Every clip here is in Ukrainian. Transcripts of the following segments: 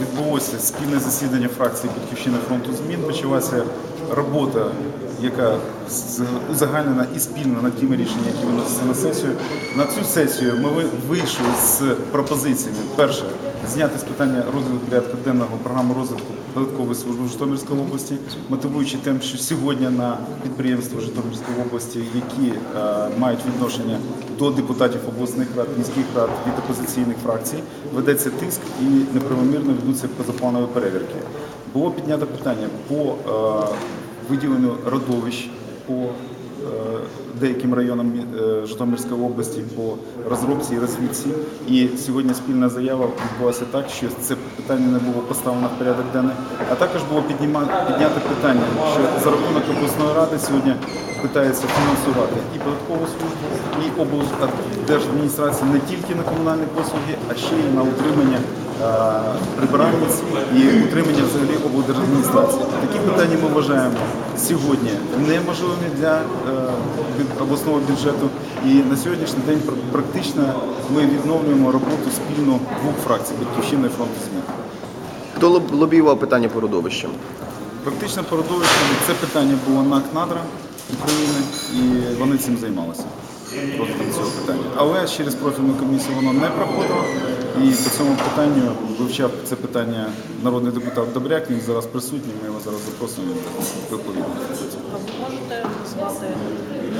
відбулося спільне засідання фракції Батьківщини фронту змін. Почалася робота, яка узагальнена і спільна над тими рішеннями, які виносяться на сесію. На цю сесію ми ви- вийшли з пропозиціями. Перше, зняти з питання розгляду порядку денного програму розвитку податкової служби Житомирської області, мотивуючи тим, що сьогодні на підприємства Житомирської області, які е, мають відношення до депутатів обласних рад, міських рад від опозиційних фракцій, ведеться тиск і неправомірно ведуться позапланові перевірки. Було піднято питання по е, виділенню родовищ по е, деяким районам е, Житомирської області по розробці і розвідці. І сьогодні спільна заява відбулася так, що це питання не було поставлено в порядок денний. А також було піднято питання, що за рахунок обласної ради сьогодні питається фінансувати і податкову службу, і облдержадміністрацію не тільки на комунальні послуги, а ще й на утримання прибиральниць і утримання взагалі облдержадміністрації. Такі питання ми вважаємо сьогодні неможливими для е, обласного бюджету. І на сьогоднішній день практично ми відновлюємо роботу спільно двох фракцій Батьківщини і фронту змін. Хто лоб- лобіював питання по родовищам? Практично породовищами це питання було НАК Надра України, і вони цим займалися. Розглядом цього питання. Але через профільну комісію воно не проходило. І по цьому питанню вивчав це питання народний депутат Добряк. Він зараз присутній. Ми його зараз запросимо відповідно. А ви можете назвати,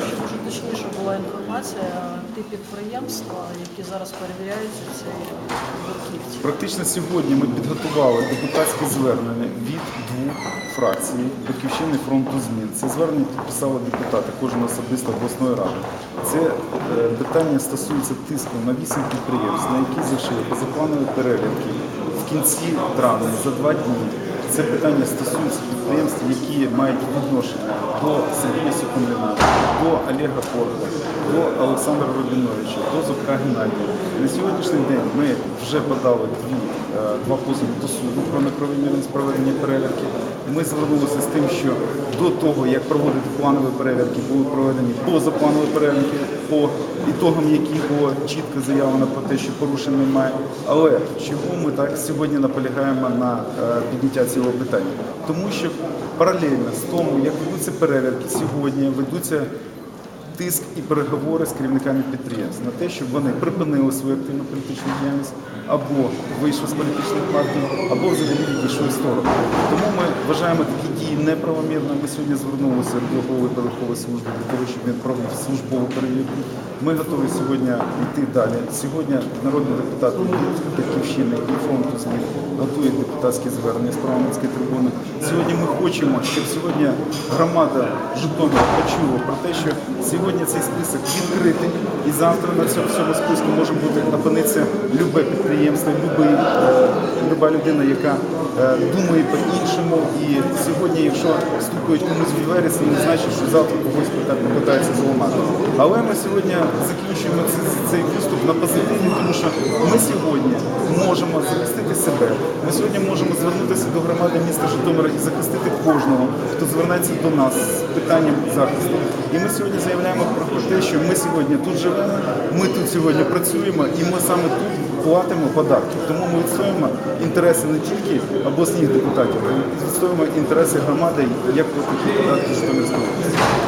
щоб вже точніше була інформація, ті підприємства, які зараз перевіряються в цій верхівці? Практично сьогодні ми підготували депутатське звернення від двох фракцій Батьківщини фронту змін. Це звернення підписали депутати, кожен особисто обласної ради. Це е, питання стосується тиску на вісім підприємств, на які зайшли позапланові перевірки в кінці травня за два дні. Це питання стосується підприємств, які мають відношення до Сергія Сукумліна, до Олега Порта, до Олександра Рубіновича, до Зубка Геннадія. На сьогоднішній день ми вже подали дві, е, два позови до суду про неправомірність проведення перевірки. Ми звернулися з тим, що до того, як проводити планові перевірки, були проведені позапланові перевірки, по ітогам яких було чітко заявлено про те, що порушень немає. Але чого ми так сьогодні наполягаємо на е, підняття цього питання? Тому що паралельно з тому, як ведуться перевірки, сьогодні ведуться тиск і переговори з керівниками підприємств на те, щоб вони припинили свою активну політичну діяльність або вийшли з політичних партій, або взагалі відійшли в сторону. Тому ми вважаємо такі дії неправомірними. Ми сьогодні звернулися до голови податкової служби для того, щоб він провів службову перевірку. Ми готові сьогодні йти далі. Сьогодні народні депутати від Батьківщини і фронту змін готують депутатські звернення з парламентської трибуни. Сьогодні ми хочемо, щоб сьогодні громада Житомира почула про те, що сьогодні цей список відкритий, і завтра на цьому всьому списку може бути опинитися любе підприємство, е, люба людина, яка думає по-іншому. І сьогодні, якщо стукають комусь в двері, це не значить, що завтра когось пита- попитаються зламати. Але ми сьогодні закінчуємо цей, виступ на позитиві, тому що ми сьогодні можемо захистити себе. Ми сьогодні можемо звернутися до громади міста Житомира і захистити кожного, хто звернеться до нас з питанням захисту. І ми сьогодні заявляємо про те, що ми сьогодні тут живемо, ми тут сьогодні працюємо, і ми саме тут платимо податки. Тому ми відстоюємо інтереси не тільки обласних депутатів, відстоюємо інтереси громади, як платити податки Житомирської області.